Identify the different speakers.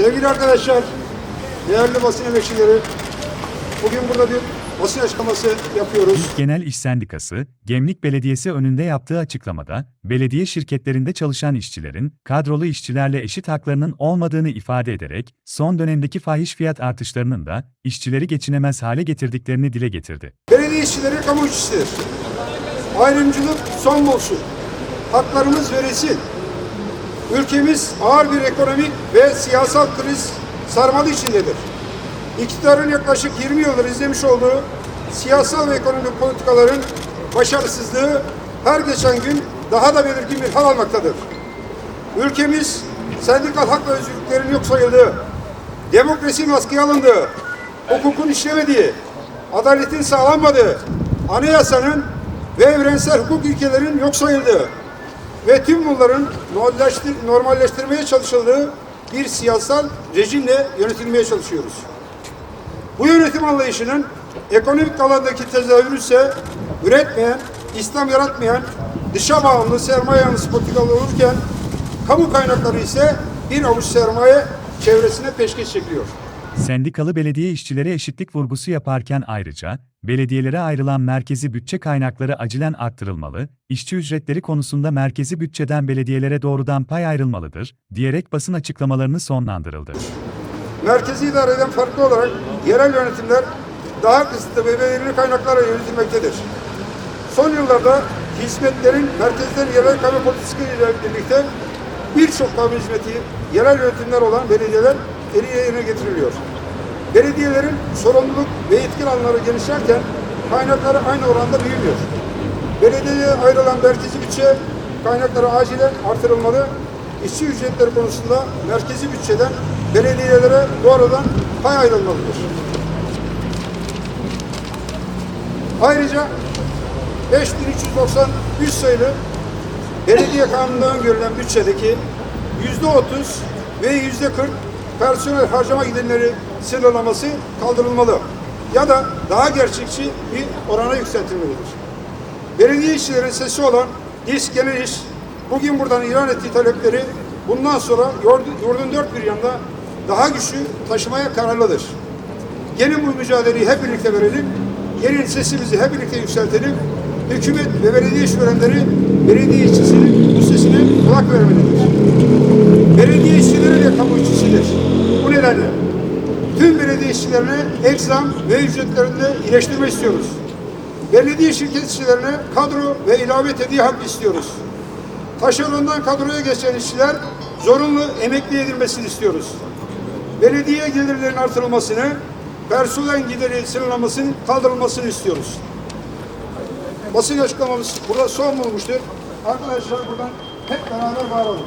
Speaker 1: Sevgili arkadaşlar, değerli basın emekçileri, bugün burada bir basın açıklaması yapıyoruz.
Speaker 2: Genel İş Sendikası, Gemlik Belediyesi önünde yaptığı açıklamada, belediye şirketlerinde çalışan işçilerin, kadrolu işçilerle eşit haklarının olmadığını ifade ederek, son dönemdeki fahiş fiyat artışlarının da, işçileri geçinemez hale getirdiklerini dile getirdi.
Speaker 1: Belediye işçileri kamu işçisidir. Ayrımcılık son bulsun. Haklarımız verilsin. Ülkemiz ağır bir ekonomik ve siyasal kriz sarmalı içindedir. İktidarın yaklaşık 20 yıldır izlemiş olduğu siyasal ve ekonomik politikaların başarısızlığı her geçen gün daha da belirgin bir hal almaktadır. Ülkemiz sendikal hak ve özgürlüklerin yok sayıldığı, demokrasinin askıya alındığı, hukukun işlemediği, adaletin sağlanmadığı, anayasanın ve evrensel hukuk ilkelerin yok sayıldığı ve tüm bunların normalleştir, normalleştirmeye çalışıldığı bir siyasal rejimle yönetilmeye çalışıyoruz. Bu yönetim anlayışının ekonomik alandaki tezahürü ise üretmeyen, İslam yaratmayan, dışa bağımlı sermaye yanlısı politikalar olurken kamu kaynakları ise bir avuç sermaye çevresine peşkeş çekiliyor.
Speaker 2: Sendikalı belediye işçilere eşitlik vurgusu yaparken ayrıca, belediyelere ayrılan merkezi bütçe kaynakları acilen arttırılmalı, işçi ücretleri konusunda merkezi bütçeden belediyelere doğrudan pay ayrılmalıdır, diyerek basın açıklamalarını sonlandırıldı.
Speaker 1: Merkezi idareden farklı olarak yerel yönetimler daha kısıtlı ve belirli kaynaklarla yönetilmektedir. Son yıllarda hizmetlerin merkezden yerel kamu politikası ile birlikte birçok kamu hizmeti yerel yönetimler olan belediyeler eli yerine getiriliyor. Belediyelerin sorumluluk ve yetki alanları genişlerken kaynakları aynı oranda büyümüyor. Belediyeye ayrılan merkezi bütçe kaynakları acilen artırılmalı. İşçi ücretleri konusunda merkezi bütçeden belediyelere doğrudan pay ayrılmalıdır. Ayrıca 5393 sayılı belediye kanununda öngörülen bütçedeki yüzde 30 ve yüzde 40 personel harcama giderleri sınırlaması kaldırılmalı ya da daha gerçekçi bir orana yükseltilmelidir. Belediye işçilerin sesi olan İş Genel İş bugün buradan ilan ettiği talepleri bundan sonra yurdun, dört bir yanında daha güçlü taşımaya kararlıdır. Gelin bu mücadeleyi hep birlikte verelim. Gelin sesimizi hep birlikte yükseltelim. Hükümet ve belediye işverenleri belediye işçisinin bu sesine kulak vermelidir. Belediye kamu işçisidir. Bu nedenle tüm belediye işçilerine ek zam ve ücretlerinde iyileştirme istiyoruz. Belediye şirket işçilerine kadro ve ilave tediği hak istiyoruz. Taşerondan kadroya geçen işçiler zorunlu emekli edilmesini istiyoruz. Belediye gelirlerinin artırılmasını, personel gideri sınırlamasının kaldırılmasını istiyoruz. Basın açıklamamız burada son bulmuştur. Arkadaşlar buradan hep beraber bağıralım.